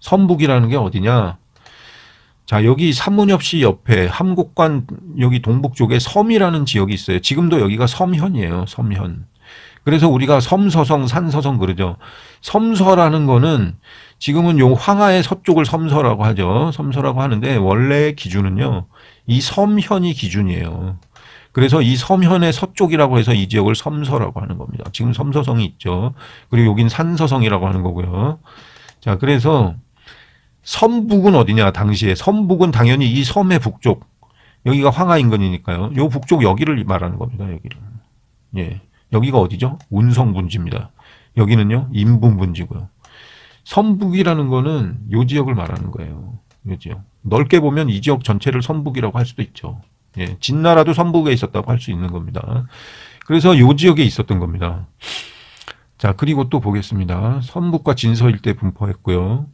선북이라는 게 어디냐? 자, 여기 삼문엽시 옆에 함곡관 여기 동북 쪽에 섬이라는 지역이 있어요. 지금도 여기가 섬현이에요. 섬현. 그래서 우리가 섬서성, 산서성 그러죠. 섬서라는 거는 지금은 요 황하의 서쪽을 섬서라고 하죠. 섬서라고 하는데 원래 기준은요. 이 섬현이 기준이에요. 그래서 이 섬현의 서쪽이라고 해서 이 지역을 섬서라고 하는 겁니다. 지금 섬서성이 있죠. 그리고 여긴 산서성이라고 하는 거고요. 자, 그래서 섬북은 어디냐, 당시에. 섬북은 당연히 이 섬의 북쪽. 여기가 황하 인근이니까요. 요 북쪽 여기를 말하는 겁니다, 여기를. 예. 여기가 어디죠? 운성 분지입니다. 여기는요, 인분 분지고요. 섬북이라는 거는 요 지역을 말하는 거예요. 요 지역. 넓게 보면 이 지역 전체를 섬북이라고 할 수도 있죠. 예. 진나라도 섬북에 있었다고 할 수 있는 겁니다. 그래서 요 지역에 있었던 겁니다. 자, 그리고 또 보겠습니다. 섬북과 진서 일대 분포했고요.